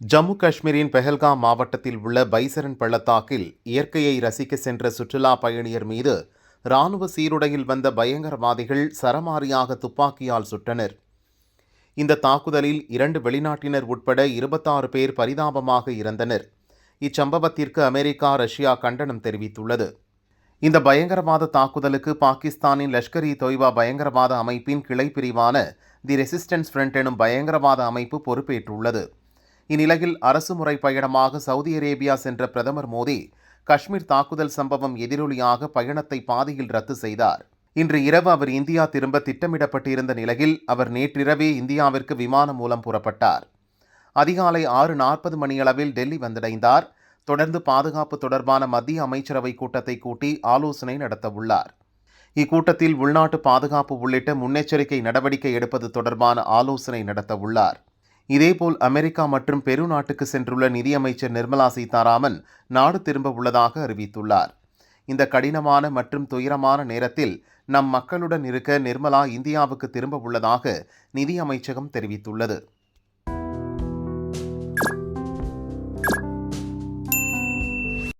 ஜம்மு காஷ்மீரின் பெஹல்காம் மாவட்டத்தில் உள்ள பைசரன் பள்ளத்தாக்கில் இயற்கையை ரசிக்க சென்ற சுற்றுலா பயணியர் மீது ராணுவ சீருடையில் வந்த பயங்கரவாதிகள் சரமாரியாக துப்பாக்கியால் சுட்டனர். இந்த தாக்குதலில் இரண்டு வெளிநாட்டினர் உட்பட இருபத்தாறு பேர் பரிதாபமாக இறந்தனர். இச்சம்பவத்திற்கு அமெரிக்கா ரஷ்யா கண்டனம் தெரிவித்துள்ளது. இந்த பயங்கரவாத தாக்குதலுக்கு பாகிஸ்தானின் லஷ்கர் இ தொய்பா பயங்கரவாத அமைப்பின் கிளை பிரிவான தி ரெசிஸ்டன்ஸ் ஃப்ரண்ட் எனும் பயங்கரவாத அமைப்பு பொறுப்பேற்றுள்ளது. இந்நிலையில் அரசு முறை பயணமாக சவுதி அரேபியா சென்ற பிரதமர் மோடி காஷ்மீர் தாக்குதல் சம்பவம் எதிரொலியாக பயணத்தை பாதியில் ரத்து செய்தார். இன்று இரவு அவர் இந்தியா திரும்ப திட்டமிடப்பட்டிருந்த நிலையில் அவர் நேற்றிரவே இந்தியாவிற்கு விமானம் மூலம் புறப்பட்டார். அதிகாலை ஆறு நாற்பது மணியளவில் டெல்லி வந்தடைந்தார். தொடர்ந்து பாதுகாப்பு தொடர்பான மத்திய அமைச்சரவை கூட்டத்தை கூட்டி ஆலோசனை நடத்தவுள்ளார் இக்கூட்டத்தில் உள்நாட்டு பாதுகாப்பு உள்ளிட்ட முன்னெச்சரிக்கை நடவடிக்கை எடுப்பது தொடர்பான ஆலோசனை நடத்தவுள்ளார் இதேபோல் அமெரிக்கா மற்றும் பெரு நாட்டுக்கு சென்றுள்ள நிதியமைச்சர் நிர்மலா சீதாராமன் நாடு திரும்ப உள்ளதாக அறிவித்துள்ளார். இந்த கடினமான மற்றும் துயரமான நேரத்தில் நம் மக்களுடன் இருக்க நிர்மலா இந்தியாவுக்கு திரும்ப உள்ளதாக நிதியமைச்சகம் தெரிவித்துள்ளது.